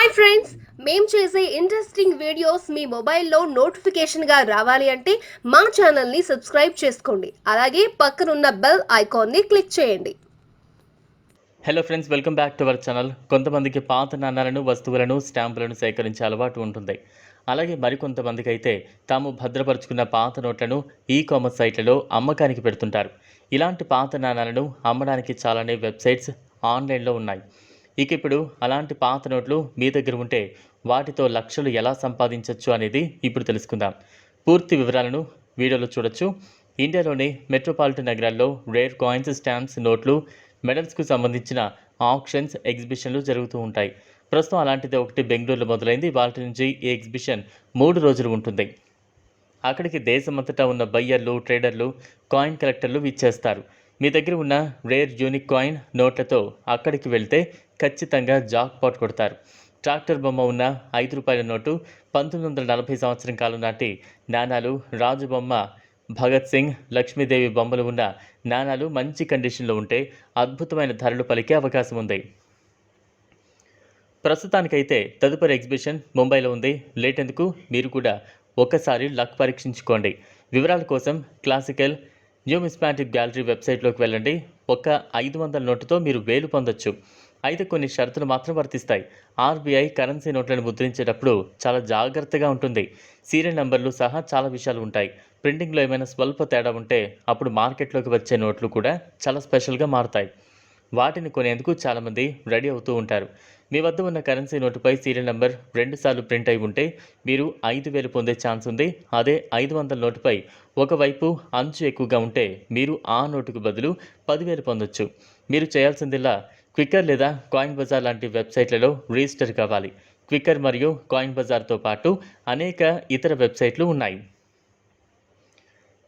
Hi friends మేము చేసే interesting videos మీ మొబైల్లో నోటిఫికేషన్గా రావాలి అంటే మా ఛానల్ని సబ్స్క్రైబ్ చేసుకోండి. అలాగే పక్కనున్న బెల్ ఐకాన్ని క్లిక్ చేయండి. Hello friends welcome back to our channel కొంతమందికి పాత నాణాలను వస్తువులను స్టాంపులను సేకరించే అలవాటు ఉంటుంది అలాగే మరికొంతమందికి అయితే తాము భద్రపరుచుకున్న పాత నోట్లను ఈ కామర్స్ సైట్లలో అమ్మకానికి పెడుతుంటారు. ఇలాంటి పాత నాణాలను అమ్మడానికి చాలానే వెబ్సైట్స్ ఆన్లైన్లో ఉన్నాయి. ఇక ఇప్పుడు అలాంటి పాత నోట్లు మీ దగ్గర ఉంటే వాటితో లక్షలు ఎలా సంపాదించవచ్చు అనేది ఇప్పుడు తెలుసుకుందాం. పూర్తి వివరాలను వీడియోలో చూడొచ్చు. ఇండియాలోని మెట్రోపాలిటన్ నగరాల్లో రేర్ కాయిన్స్ స్టాంప్స్ నోట్లు మెడల్స్కు సంబంధించిన ఆప్షన్స్ ఎగ్జిబిషన్లు జరుగుతూ ఉంటాయి. ప్రస్తుతం అలాంటిది ఒకటి బెంగళూరులో మొదలైంది. వాటి నుంచి ఈ ఎగ్జిబిషన్ మూడు రోజులు ఉంటుంది. అక్కడికి దేశమంతటా ఉన్న బయ్యర్లు ట్రేడర్లు కాయిన్ కలెక్టర్లు విచ్చేస్తారు. మీ దగ్గర ఉన్న రేర్ యూనిక్ కాయిన్ నోట్లతో అక్కడికి వెళ్తే ఖచ్చితంగా జాక్ పాట్ కొడతారు. ట్రాక్టర్ బొమ్మ ఉన్న ఐదు రూపాయల నోటు పంతొమ్మిది వందల నలభై సంవత్సరం కాలం నాటి నాణాలు రాజు బొమ్మ భగత్ సింగ్ లక్ష్మీదేవి బొమ్మలు ఉన్న నాణాలు మంచి కండిషన్లో ఉంటే అద్భుతమైన ధరలు పలికే అవకాశం ఉంది. ప్రస్తుతానికైతే తదుపరి ఎగ్జిబిషన్ ముంబైలో ఉంది. లేట్ ఎందుకు మీరు కూడా ఒకసారి లక్ పరీక్షించుకోండి. వివరాల కోసం క్లాసికల్ న్యూమిస్మాటిక్ గ్యాలరీ వెబ్సైట్లోకి వెళ్ళండి. ఒక్క ఐదు వందల నోటుతో మీరు వేలు పొందొచ్చు. అయితే కొన్ని షరతులు మాత్రం వర్తిస్తాయి. ఆర్బీఐ కరెన్సీ నోట్లను ముద్రించేటప్పుడు చాలా జాగ్రత్తగా ఉంటుంది. సీరియల్ నెంబర్లు సహా చాలా విషయాలు ఉంటాయి. ప్రింటింగ్లో ఏమైనా స్వల్ప తేడా ఉంటే అప్పుడు మార్కెట్లోకి వచ్చే నోట్లు కూడా చాలా స్పెషల్గా మారుతాయి. వాటిని కొనేందుకు చాలామంది రెడీ అవుతూ ఉంటారు. మీ వద్ద ఉన్న కరెన్సీ నోటుపై సీరియల్ నెంబర్ రెండుసార్లు ప్రింట్ అయి ఉంటే మీరు ఐదు వేలు పొందే ఛాన్స్ ఉంది. అదే ఐదు వందల నోటుపై ఒకవైపు అంచు ఎక్కువగా ఉంటే మీరు ఆ నోటుకు బదులు పదివేలు పొందొచ్చు. మీరు చేయాల్సిందిలా క్విక్కర్ లేదా కాయిన్ బజార్ లాంటి వెబ్సైట్లలో రిజిస్టర్ కావాలి. క్విక్కర్ మరియు కాయిన్ బజార్తో పాటు అనేక ఇతర వెబ్సైట్లు ఉన్నాయి.